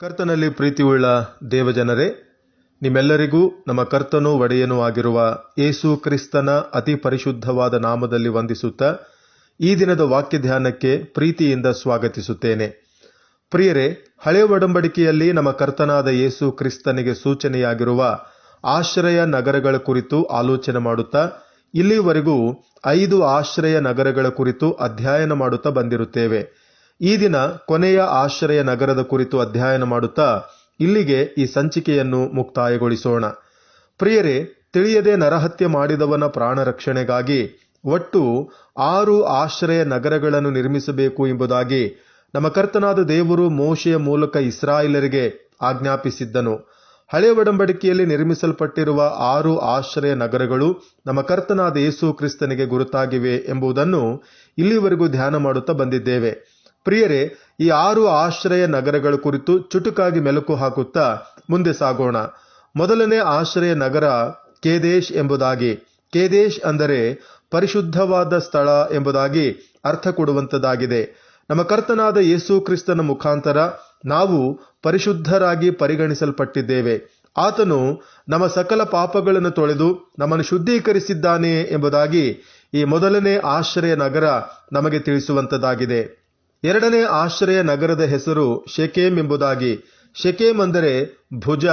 ಕರ್ತನಲ್ಲಿ ಪ್ರೀತಿಯುಳ್ಳ ದೇವಜನರೇ, ನಿಮ್ಮೆಲ್ಲರಿಗೂ ನಮ್ಮ ಕರ್ತನೂ ಒಡೆಯನೂ ಆಗಿರುವ ಏಸು ಕ್ರಿಸ್ತನ ಅತಿ ಪರಿಶುದ್ಧವಾದ ನಾಮದಲ್ಲಿ ವಂದಿಸುತ್ತಾ ಈ ದಿನದ ವಾಕ್ಯ ಧ್ಯಾನಕ್ಕೆ ಪ್ರೀತಿಯಿಂದ ಸ್ವಾಗತಿಸುತ್ತೇನೆ. ಪ್ರಿಯರೇ ಹಳೆಯ ಒಡಂಬಡಿಕೆಯಲ್ಲಿ ನಮ್ಮ ಕರ್ತನಾದ ಯೇಸು ಕ್ರಿಸ್ತನಿಗೆ ಸೂಚನೆಯಾಗಿರುವ ಆಶ್ರಯ ನಗರಗಳ ಕುರಿತು ಆಲೋಚನೆ ಮಾಡುತ್ತಾ, ಇಲ್ಲಿವರೆಗೂ ಐದು ಆಶ್ರಯ ನಗರಗಳ ಕುರಿತು ಅಧ್ಯಯನ ಮಾಡುತ್ತಾ ಬಂದಿರುತ್ತೇವೆ. ಈ ದಿನ ಕೊನೆಯ ಆಶ್ರಯ ನಗರದ ಕುರಿತು ಅಧ್ಯಯನ ಮಾಡುತ್ತಾ ಇಲ್ಲಿಗೆ ಈ ಸಂಚಿಕೆಯನ್ನು ಮುಕ್ತಾಯಗೊಳಿಸೋಣ. ಪ್ರಿಯರೇ, ತಿಳಿಯದೆ ನರಹತ್ಯೆ ಮಾಡಿದವನ ಪ್ರಾಣ ರಕ್ಷಣೆಗಾಗಿ ಒಟ್ಟು ಆರು ಆಶ್ರಯ ನಗರಗಳನ್ನು ನಿರ್ಮಿಸಬೇಕು ಎಂಬುದಾಗಿ ನಮ್ಮ ಕರ್ತನಾದ ದೇವರು ಮೋಶೆಯ ಮೂಲಕ ಇಸ್ರಾಯೇಲರಿಗೆ ಆಜ್ಞಾಪಿಸಿದ್ದನು. ಹಳೆ ಒಡಂಬಡಿಕೆಯಲ್ಲಿ ನಿರ್ಮಿಸಲ್ಪಟ್ಟಿರುವ ಆರು ಆಶ್ರಯ ನಗರಗಳು ನಮ್ಮ ಕರ್ತನಾದ ಯೇಸು ಕ್ರಿಸ್ತನಿಗೆ ಗುರುತಾಗಿವೆ ಎಂಬುದನ್ನು ಇಲ್ಲಿವರೆಗೂ ಧ್ಯಾನ ಮಾಡುತ್ತಾ ಬಂದಿದ್ದೇವೆ. ಪ್ರಿಯರೇ, ಈ ಆರು ಆಶ್ರಯ ನಗರಗಳ ಕುರಿತು ಚುಟುಕಾಗಿ ಮೆಲುಕು ಹಾಕುತ್ತಾ ಮುಂದೆ ಸಾಗೋಣ. ಮೊದಲನೇ ಆಶ್ರಯ ನಗರ ಕೇದೇಶ್ ಎಂಬುದಾಗಿ. ಕೇದೇಶ್ ಅಂದರೆ ಪರಿಶುದ್ಧವಾದ ಸ್ಥಳ ಎಂಬುದಾಗಿ ಅರ್ಥ ಕೊಡುವಂತದಾಗಿದೆ ನಮ್ಮ ಕರ್ತನಾದ ಯೇಸು ಕ್ರಿಸ್ತನ ಮುಖಾಂತರ ನಾವು ಪರಿಶುದ್ಧರಾಗಿ ಪರಿಗಣಿಸಲ್ಪಟ್ಟಿದ್ದೇವೆ. ಆತನು ನಮ್ಮ ಸಕಲ ಪಾಪಗಳನ್ನು ತೊಳೆದು ನಮ್ಮನ್ನು ಶುದ್ಧೀಕರಿಸಿದ್ದಾನೆ ಎಂಬುದಾಗಿ ಈ ಮೊದಲನೇ ಆಶ್ರಯ ನಗರ ನಮಗೆ ತಿಳಿಸುವಂತದ್ದಾಗಿದೆ. ಎರಡನೇ ಆಶ್ರಯ ನಗರದ ಹೆಸರು ಶೆಕೇಮ್ ಎಂಬುದಾಗಿ. ಶೆಕೇಮ್ ಅಂದರೆ ಭುಜ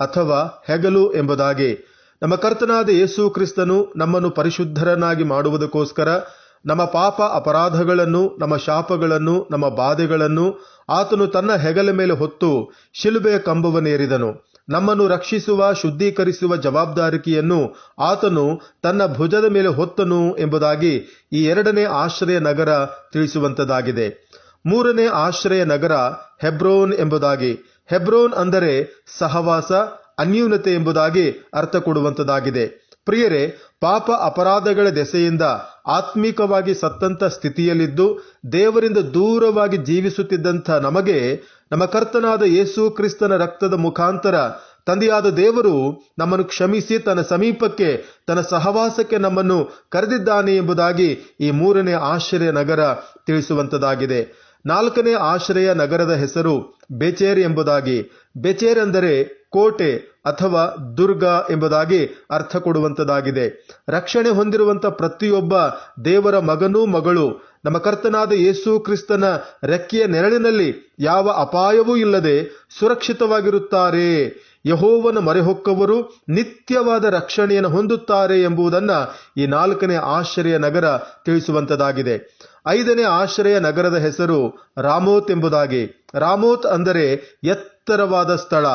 ಅಥವಾ ಹೆಗಲು ಎಂಬುದಾಗಿ. ನಮ್ಮ ಕರ್ತನಾದ ಯೇಸು ಕ್ರಿಸ್ತನು ನಮ್ಮನ್ನು ಪರಿಶುದ್ಧರನ್ನಾಗಿ ಮಾಡುವುದಕ್ಕೋಸ್ಕರ ನಮ್ಮ ಪಾಪ ಅಪರಾಧಗಳನ್ನು, ನಮ್ಮ ಶಾಪಗಳನ್ನು, ನಮ್ಮ ಬಾಧೆಗಳನ್ನು ಆತನು ತನ್ನ ಹೆಗಲ ಮೇಲೆ ಹೊತ್ತು ಶಿಲುಬೆಯ ಕಂಬವನ್ನೇರಿದನು. ನಮ್ಮನ್ನು ರಕ್ಷಿಸುವ, ಶುದ್ಧೀಕರಿಸುವ ಜವಾಬ್ದಾರಿಕೆಯನ್ನು ಆತನು ತನ್ನ ಭುಜದ ಮೇಲೆ ಹೊತ್ತನು ಎಂಬುದಾಗಿ ಈ ಎರಡನೇ ಆಶ್ರಯ ನಗರ ತಿಳಿಸುವಂತದಾಗಿದೆ. ಮೂರನೇ ಆಶ್ರಯ ನಗರ ಹೆಬ್ರೋನ್ ಎಂಬುದಾಗಿ. ಹೆಬ್ರೋನ್ ಅಂದರೆ ಸಹವಾಸ, ಅನ್ಯೂನತೆ ಎಂಬುದಾಗಿ ಅರ್ಥ ಕೊಡುವಂತದಾಗಿದೆ ಪ್ರಿಯರೇ, ಪಾಪ ಅಪರಾಧಗಳ ದೆಸೆಯಿಂದ ಆತ್ಮಿಕವಾಗಿ ಸತ್ತಂತ ಸ್ಥಿತಿಯಲ್ಲಿದ್ದು, ದೇವರಿಂದ ದೂರವಾಗಿ ಜೀವಿಸುತ್ತಿದ್ದಂಥ ನಮಗೆ, ನಮ್ಮ ಕರ್ತನಾದ ಯೇಸು ಕ್ರಿಸ್ತನ ರಕ್ತದ ಮುಖಾಂತರ ತಂದೆಯಾದ ದೇವರು ನಮ್ಮನ್ನು ಕ್ಷಮಿಸಿ ತನ್ನ ಸಮೀಪಕ್ಕೆ, ತನ್ನ ಸಹವಾಸಕ್ಕೆ ನಮ್ಮನ್ನು ಕರೆದಿದ್ದಾನೆ ಎಂಬುದಾಗಿ ಈ ಮೂರನೇ ಆಶ್ಚರ್ಯ ನಗರ ತಿಳಿಸುವಂತದಾಗಿದೆ ನಾಲ್ಕನೇ ಆಶ್ರಯ ನಗರದ ಹೆಸರು ಬೆಚೇರ್ ಎಂಬುದಾಗಿ. ಬೆಚೇರ್ ಅಂದರೆ ಕೋಟೆ ಅಥವಾ ದುರ್ಗ ಎಂಬುದಾಗಿ ಅರ್ಥ ಕೊಡುವಂತದಾಗಿದೆ. ರಕ್ಷಣೆ ಹೊಂದಿರುವಂತ ಪ್ರತಿಯೊಬ್ಬ ದೇವರ ಮಗನೂ ಮಗಳು, ನಮ್ಮ ಕರ್ತನಾದ ಯೇಸು ಕ್ರಿಸ್ತನ ರೆಕ್ಕೆಯ ನೆರಳಿನಲ್ಲಿ ಯಾವ ಅಪಾಯವೂ ಇಲ್ಲದೆ ಸುರಕ್ಷಿತವಾಗಿರುತ್ತಾರೆ. ಯಹೋವನ ಮರೆಹೊಕ್ಕವರು ನಿತ್ಯವಾದ ರಕ್ಷಣೆಯನ್ನು ಹೊಂದುತ್ತಾರೆ ಎಂಬುದನ್ನು ಈ ನಾಲ್ಕನೇ ಆಶ್ರಯ ನಗರ ತಿಳಿಸುವಂತದಾಗಿದೆ. ಐದನೇ ಆಶ್ರಯ ನಗರದ ಹೆಸರು ರಾಮೋತ್ ಎಂಬುದಾಗಿ. ರಾಮೋತ್ ಅಂದರೆ ಎತ್ತರವಾದ ಸ್ಥಳ.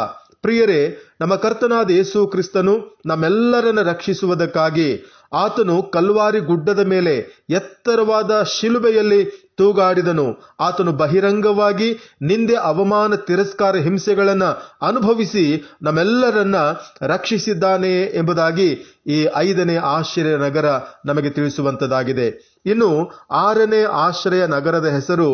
ಪ್ರಿಯರೇ, ನಮ್ಮ ಕರ್ತನಾದ ಯೇಸು ಕ್ರಿಸ್ತನು ನಮ್ಮೆಲ್ಲರನ್ನ ರಕ್ಷಿಸುವುದಕ್ಕಾಗಿ ಆತನು ಕಲ್ವಾರಿ ಗುಡ್ಡದ ಮೇಲೆ ಎತ್ತರವಾದ ಶಿಲುಬೆಯಲ್ಲಿ ತೂಗಾಡಿದನು. ಆತನು ಬಹಿರಂಗವಾಗಿ ನಿಂದೆ ಅವಮಾನ ತಿರಸ್ಕಾರ ಹಿಂಸೆಗಳನ್ನು ಅನುಭವಿಸಿ ನಮ್ಮೆಲ್ಲರನ್ನ ರಕ್ಷಿಸಿದ್ದಾನೆ ಎಂಬುದಾಗಿ ಈ ಐದನೇ ಆಶ್ರಯ ನಗರ ನಮಗೆ ತಿಳಿಸುವಂತದಾಗಿದೆ. ಇನ್ನು ಆರನೇ ಆಶ್ರಯ ನಗರದ ಹೆಸರು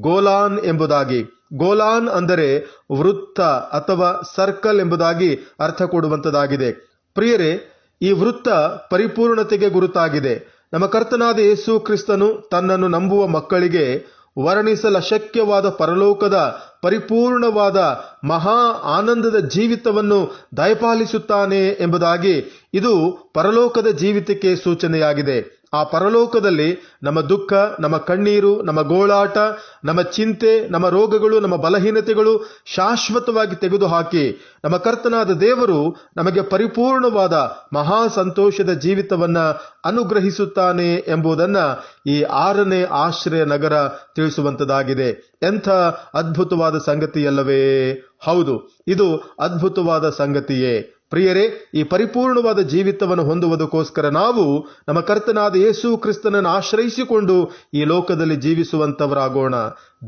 ಗೋಲಾನ್ ಎಂಬುದಾಗಿ. ಗೋಲಾನ್ ಅಂದರೆ ವೃತ್ತ ಅಥವಾ ಸರ್ಕಲ್ ಎಂಬುದಾಗಿ ಅರ್ಥ ಕೊಡುವಂತದಾಗಿದೆ. ಪ್ರಿಯರೇ, ಈ ವೃತ್ತ ಪರಿಪೂರ್ಣತೆಗೆ ಗುರುತಾಗಿದೆ. ನಮ್ಮ ಕರ್ತನಾದ ಯೇಸು ಕ್ರಿಸ್ತನು ತನ್ನನ್ನು ನಂಬುವ ಮಕ್ಕಳಿಗೆ ವರ್ಣಿಸಲಶಕ್ಯವಾದ ಪರಲೋಕದ ಪರಿಪೂರ್ಣವಾದ ಮಹಾ ಆನಂದದ ಜೀವಿತವನ್ನು ದಯಪಾಲಿಸುತ್ತಾನೆ ಎಂಬುದಾಗಿ ಇದು ಪರಲೋಕದ ಜೀವಿತಕ್ಕೆ ಸೂಚನೆಯಾಗಿದೆ. ಆ ಪರಲೋಕದಲ್ಲಿ ನಮ್ಮ ದುಃಖ, ನಮ್ಮ ಕಣ್ಣೀರು, ನಮ್ಮ ಗೋಳಾಟ, ನಮ್ಮ ಚಿಂತೆ, ನಮ್ಮ ರೋಗಗಳು, ನಮ್ಮ ಬಲಹೀನತೆಗಳು ಶಾಶ್ವತವಾಗಿ ತೆಗೆದುಹಾಕಿ ನಮ್ಮ ಕರ್ತನಾದ ದೇವರು ನಮಗೆ ಪರಿಪೂರ್ಣವಾದ ಮಹಾ ಸಂತೋಷದ ಜೀವಿತವನ್ನ ಅನುಗ್ರಹಿಸುತ್ತಾನೆ ಎಂಬುದನ್ನ ಈ ಆರನೇ ಆಶ್ರಯ ನಗರ ತಿಳಿಸುವಂತದಾಗಿದೆ. ಎಂಥ ಅದ್ಭುತವಾದ ಸಂಗತಿಯಲ್ಲವೇ? ಹೌದು, ಇದು ಅದ್ಭುತವಾದ ಸಂಗತಿಯೇ. ಪ್ರಿಯರೇ, ಈ ಪರಿಪೂರ್ಣವಾದ ಜೀವಿತವನ್ನು ಹೊಂದುವುದಕ್ಕೋಸ್ಕರ ನಾವು ನಮ್ಮ ಕರ್ತನಾದ ಯೇಸು ಕ್ರಿಸ್ತನನ್ನು ಆಶ್ರಯಿಸಿಕೊಂಡು ಈ ಲೋಕದಲ್ಲಿ ಜೀವಿಸುವಂತವರಾಗೋಣ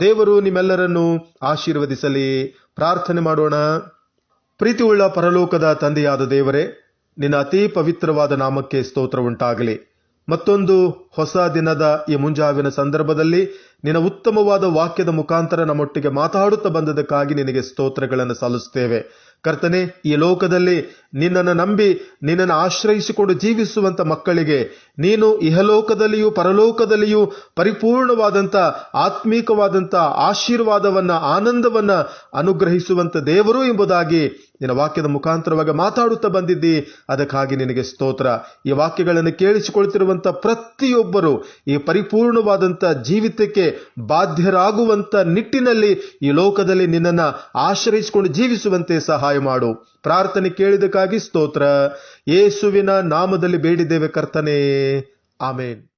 ದೇವರು ನಿಮ್ಮೆಲ್ಲರನ್ನು ಆಶೀರ್ವದಿಸಲಿ. ಪ್ರಾರ್ಥನೆ ಮಾಡೋಣ. ಪ್ರೀತಿಯುಳ್ಳ ಪರಲೋಕದ ತಂದೆಯಾದ ದೇವರೇ, ನಿನ್ನ ಅತಿ ಪವಿತ್ರವಾದ ನಾಮಕ್ಕೆ ಸ್ತೋತ್ರ ಉಂಟಾಗಲಿ. ಮತ್ತೊಂದು ಹೊಸ ದಿನದ ಈ ಮುಂಜಾವಿನ ಸಂದರ್ಭದಲ್ಲಿ ನಿನ್ನ ಉತ್ತಮವಾದ ವಾಕ್ಯದ ಮುಖಾಂತರ ನಮ್ಮೊಟ್ಟಿಗೆ ಮಾತಾಡುತ್ತಾ ಬಂದದಕ್ಕಾಗಿ ನಿನಗೆ ಸ್ತೋತ್ರಗಳನ್ನು ಸಲ್ಲಿಸುತ್ತೇವೆ. ಕರ್ತನೆ, ಈ ಲೋಕದಲ್ಲಿ ನಿನ್ನನ್ನು ನಂಬಿ ನಿನ್ನನ್ನು ಆಶ್ರಯಿಸಿಕೊಂಡು ಜೀವಿಸುವಂತ ಮಕ್ಕಳಿಗೆ, ನೀನು ಇಹಲೋಕದಲ್ಲಿಯೂ ಪರಲೋಕದಲ್ಲಿಯೂ ಪರಿಪೂರ್ಣವಾದಂಥ ಆತ್ಮೀಕವಾದಂಥ ಆಶೀರ್ವಾದವನ್ನು, ಆನಂದವನ್ನು ಅನುಗ್ರಹಿಸುವಂಥ ದೇವರು ಎಂಬುದಾಗಿ ನಿನ್ನ ವಾಕ್ಯದ ಮುಖಾಂತರವಾಗಿ ಮಾತಾಡುತ್ತಾ ಬಂದಿದ್ದಿ. ಅದಕ್ಕಾಗಿ ನಿನಗೆ ಸ್ತೋತ್ರ. ಈ ವಾಕ್ಯಗಳನ್ನು ಕೇಳಿಸಿಕೊಳ್ತಿರುವಂಥ ಪ್ರತಿಯೊಬ್ಬರು ಈ ಪರಿಪೂರ್ಣವಾದಂಥ ಜೀವಿತಕ್ಕೆ ಬಾಧ್ಯರಾಗುವಂಥ ನಿಟ್ಟಿನಲ್ಲಿ ಈ ಲೋಕದಲ್ಲಿ ನಿನ್ನನ್ನು ಆಶ್ರಯಿಸಿಕೊಂಡು ಜೀವಿಸುವಂತೆ ಸಹಾಯ ಮಾಡು. ಪ್ರಾರ್ಥನೆ ಕೇಳಿದಕ್ಕಾಗಿ ಸ್ತೋತ್ರ. ಯೇಸುವಿನ ನಾಮದಲ್ಲಿ ಬೇಡಿದ್ದೇವೆ ಕರ್ತನೇ. ಆಮೇನ್.